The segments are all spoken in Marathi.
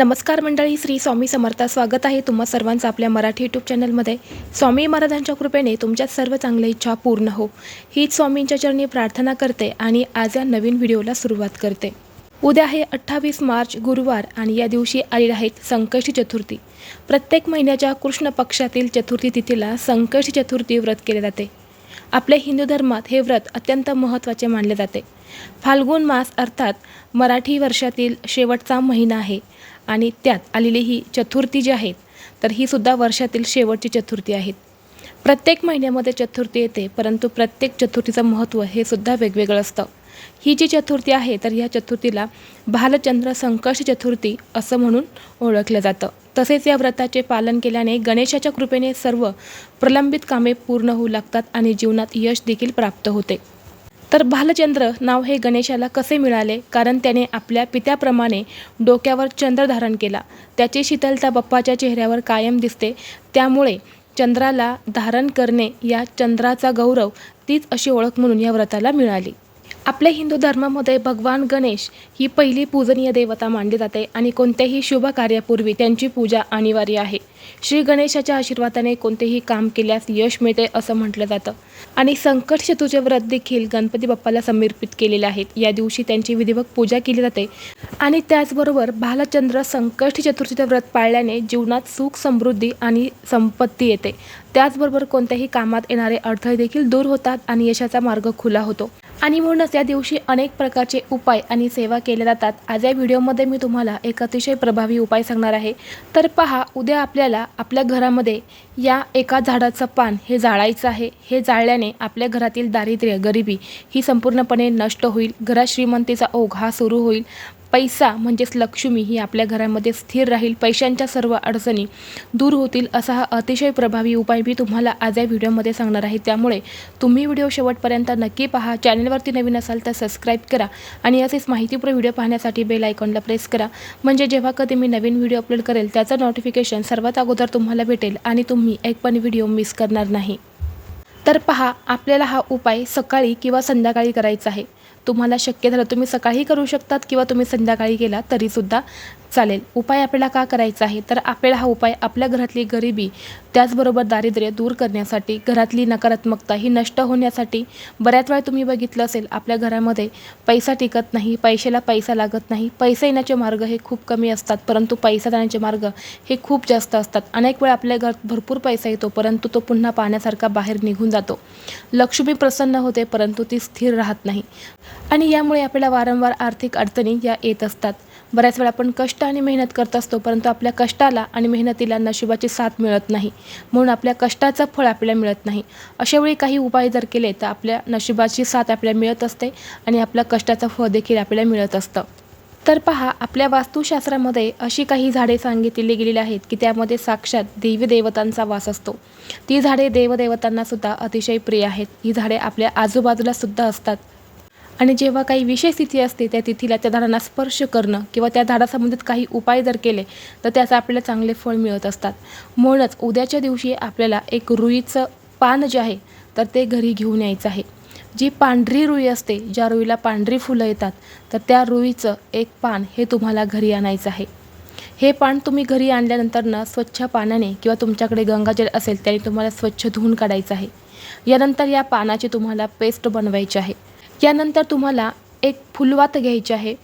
नमस्कार मंडळी श्री स्वामी समर्थ स्वागत आहे तुम्हा सर्वांचं आपल्या मराठी यूट्यूब चॅनलमध्ये स्वामी महाराजांच्या कृपेने तुमच्या सर्व चांगल्या इच्छा पूर्ण हो. हीच स्वामींच्या चरणी प्रार्थना करते आणि आज या नवीन व्हिडिओला सुरुवात करते. उद्या आहे अठ्ठावीस मार्च गुरुवार आणि या दिवशी आलेले आहेत संकष्टी चतुर्थी. प्रत्येक महिन्याच्या कृष्ण पक्षातील चतुर्थी तिथीला संकष्टी चतुर्थी व्रत केले जाते. आपल्या हिंदू धर्मात हे व्रत अत्यंत महत्त्वाचे मानले जाते. फाल्गुन मास अर्थात मराठी वर्षातील शेवटचा महिना आहे. आणि त्यात आलेली ही चतुर्थी जी आहेत तर ही सुद्धा वर्षातील शेवटची चतुर्थी आहेत. प्रत्येक महिन्यामध्ये चतुर्थी येते परंतु प्रत्येक चतुर्थीचं महत्त्व हे सुद्धा वेगवेगळं असतं. ही जी चतुर्थी आहे तर ह्या चतुर्थीला भालचंद्र संकष्ट चतुर्थी असं म्हणून ओळखलं जातं. तसेच या व्रताचे पालन केल्याने गणेशाच्या कृपेने सर्व प्रलंबित कामे पूर्ण होऊ लागतात आणि जीवनात यश देखील प्राप्त होते. तर भालचंद्र नाव हे गणेशाला कसे मिळाले? कारण त्याने आपल्या पित्याप्रमाणे डोक्यावर चंद्र धारण केला. त्याची शीतलता बाप्पाच्या चेहऱ्यावर कायम दिसते. त्यामुळे चंद्राला धारण करणे या चंद्राचा गौरव तीच अशी ओळख म्हणून या व्रताला मिळाली. आपल्या हिंदू धर्मामध्ये भगवान गणेश ही पहिली पूजनीय देवता मानली जाते आणि कोणत्याही शुभ कार्यापूर्वी त्यांची पूजा अनिवार्य आहे. श्री गणेशाच्या आशीर्वादाने कोणतेही काम केल्यास यश मिळते असं म्हटलं जातं. आणि संकट शतूचे व्रत देखील गणपती बाप्पाला समर्पित केलेले आहेत. या दिवशी त्यांची विधिवत पूजा केली जाते. आणि त्याचबरोबर भालचंद्र संकष्टी चतुर्थीचे व्रत पाळल्याने जीवनात सुख समृद्धी आणि संपत्ती येते. त्याचबरोबर कोणत्याही कामात येणारे अडथळे देखील दूर होतात आणि यशाचा मार्ग खुला होतो. आणि म्हणूनच या दिवशी अनेक प्रकारचे उपाय आणि सेवा केल्या जातात. आज या व्हिडिओमध्ये मी तुम्हाला एक अतिशय प्रभावी उपाय सांगणार आहे. तर पहा उद्या आपल्याला आपल्या घरामध्ये या एका झाडाचं पान हे जाळायचं आहे. हे जाळल्याने आपल्या घरातील दारिद्र्य गरिबी ही संपूर्णपणे नष्ट होईल. घरात श्रीमंतीचा ओघ हा सुरू होईल. पैसा म्हणजेच लक्ष्मी ही आपल्या घरामध्ये स्थिर राहील पैशांच्या सर्व अडचणी दूर होतील असा हा अतिशय प्रभावी उपाय मी तुम्हाला आज या व्हिडिओमध्ये सांगणार आहे. त्यामुळे तुम्ही व्हिडिओ शेवटपर्यंत नक्की पहा. चॅनलवरती नवीन असाल तर सबस्क्राईब करा आणि असेच माहितीपूर्ण व्हिडिओ पाहण्यासाठी बेल आयकॉनला प्रेस करा. म्हणजे जेव्हा कधी मी नवीन व्हिडिओ अपलोड करेल त्याचं नोटिफिकेशन सर्वात अगोदर तुम्हाला भेटेल आणि तुम्ही एक पण व्हिडिओ मिस करणार नाही. तर पहा आपल्याला हा उपाय सकाळी किंवा संध्याकाळी करायचा आहे. तुम्हाला शक्य झालं तुम्ही सकाळी करू शकतात किंवा तुम्ही संध्याकाळी केला तरीसुद्धा. चालेल. उपाय आपल्याला का करायचा आहे? तर आपल्याला हा उपाय आपल्या घरातली गरिबी त्याचबरोबर दारिद्र्य दूर करण्यासाठी घरातली नकारात्मकता ही नष्ट होण्यासाठी बऱ्याच वेळा तुम्ही बघितलं असेल आपल्या घरामध्ये पैसा टिकत नाही पैशाला पैसा लागत नाही. पैसे येण्याचे मार्ग हे खूप कमी असतात परंतु पैसा जाण्याचे मार्ग हे खूप जास्त असतात. अनेक वेळा आपल्या घरात भरपूर पैसा येतो परंतु तो पुन्हा पाण्यासारखा बाहेर निघून जातो. लक्ष्मी प्रसन्न होते परंतु ती स्थिर राहत नाही. आणि यामुळे आपल्याला वारंवार आर्थिक अडचणी या येत असतात. बऱ्याच वेळा आपण कष्ट आणि मेहनत करत असतो परंतु आपल्या कष्टाला आणि मेहनतीला नशिबाची साथ मिळत नाही. म्हणून आपल्या कष्टाचं फळ आपल्याला मिळत नाही. अशा वेळी काही उपाय जर केले तर आपल्या नशिबाची साथ आपल्याला मिळत असते आणि आपल्या कष्टाचं फळ देखील आपल्याला मिळत असतं. तर पहा आपल्या वास्तुशास्त्रामध्ये अशी काही झाडे सांगितली गेलेली आहेत की त्यामध्ये साक्षात देवी देवतांचा वास असतो. ती झाडे देवदेवतांना सुद्धा अतिशय प्रिय आहेत. ही झाडे आपल्या आजूबाजूला सुद्धा असतात. आणि जेव्हा काही विशेष तिथी असते त्या तिथीला त्या झाडांना स्पर्श करणं किंवा त्या झाडासंबंधित काही उपाय जर केले तर त्याचं आपल्याला चांगले फळ मिळत असतात. म्हणूनच उद्याच्या दिवशी आपल्याला एक रुईचं पान जे आहे तर ते घरी घेऊन यायचं आहे. जी पांढरी रुई असते ज्या रुईला पांढरी फुलं येतात तर त्या रुईचं एक पान हे तुम्हाला घरी आणायचं आहे. हे पान तुम्ही घरी आणल्यानंतर ना स्वच्छ पाण्याने किंवा तुमच्याकडे गंगाजल असेल त्याने तुम्हाला स्वच्छ धुवून काढायचं आहे. यानंतर या पानाची तुम्हाला पेस्ट बनवायची आहे. यानंतर तुम्हाला एक फुलवात घ्यायची आहे.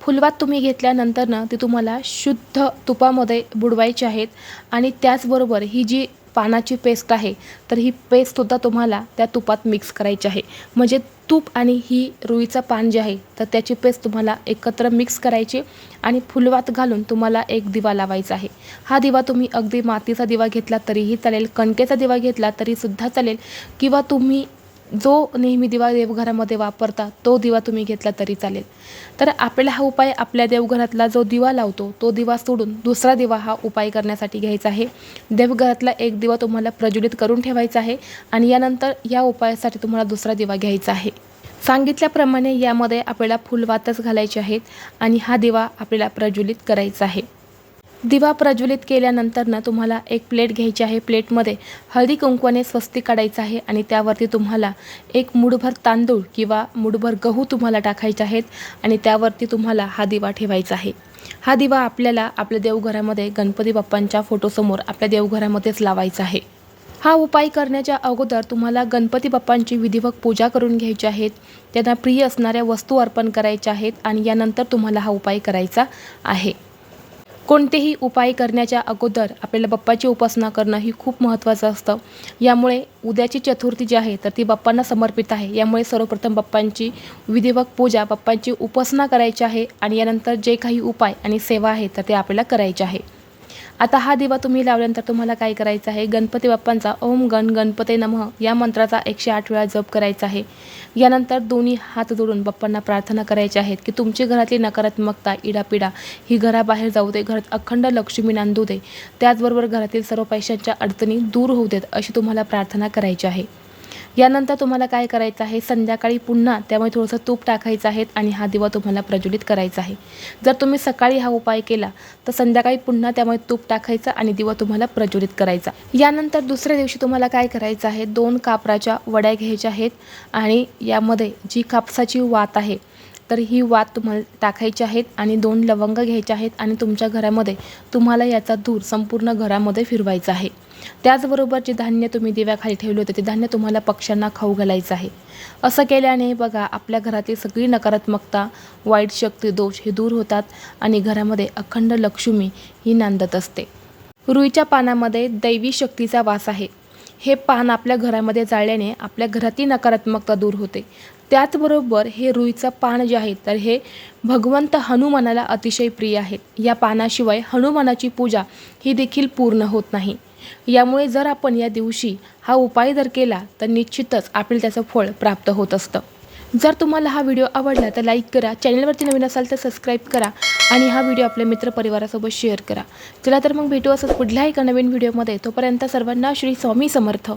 फुलवात तुम्ही घेतल्यानंतर ना ती तुम्हाला शुद्ध तुपामध्ये बुडवायची आहेत. आणि त्याचबरोबर ही जी पानाची पेस्ट आहे तर ही पेस्टसुद्धा तुम्हाला त्या तुपात मिक्स करायची आहे. म्हणजे तूप आणि ही रुईचं पान जे आहे तर त्याची पेस्ट तुम्हाला एकत्र मिक्स करायची आणि फुलवात घालून तुम्हाला एक दिवा लावायचा आहे. हा दिवा तुम्ही अगदी मातीचा दिवा घेतला तरीही चालेल कणकेचा दिवा घेतला तरीसुद्धा चालेल किंवा तुम्ही जो नेहमी दिवा देवघरामध्ये वापरता तो दिवा तुम्ही घेतला तरी चालेल. तर आपल्याला हा उपाय आपल्या देवघरातला जो दिवा लावतो तो दिवा सोडून दुसरा दिवा हा उपाय करण्यासाठी घ्यायचा आहे. देवघरातला एक दिवा तुम्हाला प्रज्वलित करून ठेवायचा आहे आणि यानंतर या उपायासाठी तुम्हाला दुसरा दिवा घ्यायचा आहे. सांगितल्याप्रमाणे यामध्ये आपल्याला फुलवातच घालायचे आहेत आणि हा दिवा आपल्याला प्रज्वलित करायचा आहे. दिवा प्रज्वलित केल्यानंतर ना तुम्हाला एक प्लेट घ्यायची आहे. प्लेटमध्ये हळदी कुंकवाने स्वस्ती काढायचं आहे आणि त्यावरती तुम्हाला एक मुठभर तांदूळ किंवा मुठभर गहू तुम्हाला टाकायचे आहेत आणि त्यावरती तुम्हाला हा दिवा ठेवायचा आहे. हा दिवा आपल्याला आपल्या देवघरामध्ये गणपती बाप्पांच्या फोटोसमोर आपल्या देवघरामध्येच लावायचा आहे. हा उपाय करण्याच्या अगोदर तुम्हाला गणपती बाप्पांची विधिवत पूजा करून घ्यायची आहेत. त्यांना प्रिय असणाऱ्या वस्तू अर्पण करायच्या आहेत आणि यानंतर तुम्हाला हा उपाय करायचा आहे. कोणतेही उपाय करण्याच्या अगोदर आपल्याला बाप्पाची उपासना करणं ही खूप महत्त्वाचं असतं. यामुळे उद्याची चतुर्थी जी आहे तर ती बाप्पांना समर्पित आहे. यामुळे सर्वप्रथम बाप्पांची विधिवक पूजा बाप्पांची उपासना करायची आहे आणि यानंतर जे काही उपाय आणि सेवा आहे तर ते आपल्याला करायचे आहे. आता हा दिवा तुम्ही लावल्यानंतर तुम्हाला काय करायचं आहे? गणपती बाप्पांचा ओम गण गणपते नमः या मंत्राचा एकशे आठ वेळा जप करायचा आहे. यानंतर दोन्ही हात जोडून बाप्पांना प्रार्थना करायची आहेत की तुमची घरातली नकारात्मकता इडापिडा ही घराबाहेर जाऊ दे घरात अखंड लक्ष्मी नांदू दे. त्याचबरोबर घरातील सर्व पैशांच्या अडचणी दूर होऊ देत अशी तुम्हाला प्रार्थना करायची आहे. यानंतर तुम्हाला काय करायचं आहे? संध्याकाळी पुन्हा त्यामुळे थोडंसं तूप टाकायचं आहे आणि हा दिवा तुम्हाला प्रज्वलित करायचा आहे. जर तुम्ही सकाळी हा उपाय केला तर संध्याकाळी पुन्हा त्यामुळे तूप टाकायचं आणि दिवा तुम्हाला प्रज्वलित करायचा. यानंतर दुसऱ्या दिवशी तुम्हाला काय करायचं आहे? दोन कापराच्या वड्या घ्यायच्या आहेत आणि यामध्ये जी कापसाची वात आहे तर ही वात तुम्हाला टाकायची आहेत आणि दोन लवंग घ्यायचे आहेत आणि तुमच्या घरामध्ये तुम्हाला याचा धूर संपूर्ण घरामध्ये फिरवायचा आहे. त्याचबरोबर जे धान्य तुम्ही दिव्याखाली ठेवले होते ते धान्य तुम्हाला पक्ष्यांना खाऊ घालायचं आहे. असं केल्याने बघा आपल्या घरातील सगळी नकारात्मकता वाईट शक्ती दोष हे दूर होतात आणि घरामध्ये अखंड लक्ष्मी ही नांदत असते. रुईच्या पानामध्ये दैवी शक्तीचा वास आहे. हे पान आपल्या घरामध्ये जाळल्याने आपल्या घरातील नकारात्मकता दूर होते. त्याचबरोबर हे रुईचं पान जे आहे तर हे भगवंत हनुमानाला अतिशय प्रिय आहे. या पानाशिवाय हनुमानाची पूजा ही देखील पूर्ण होत नाही. यामुळे जर आपण या दिवशी हा उपाय जर केला तर निश्चितच आपल्याला त्याचं फळ प्राप्त होत असतं. जर तुम्हाला हा व्हिडिओ आवडला तर लाईक करा चॅनलवरती नवीन असाल तर सबस्क्राईब करा आणि हा व्हिडिओ आपल्या मित्रपरिवारासोबत शेअर करा. चला तर मग भेटू असंच पुढल्या एका नवीन व्हिडिओमध्ये. तोपर्यंत सर्वांना श्री स्वामी समर्थ.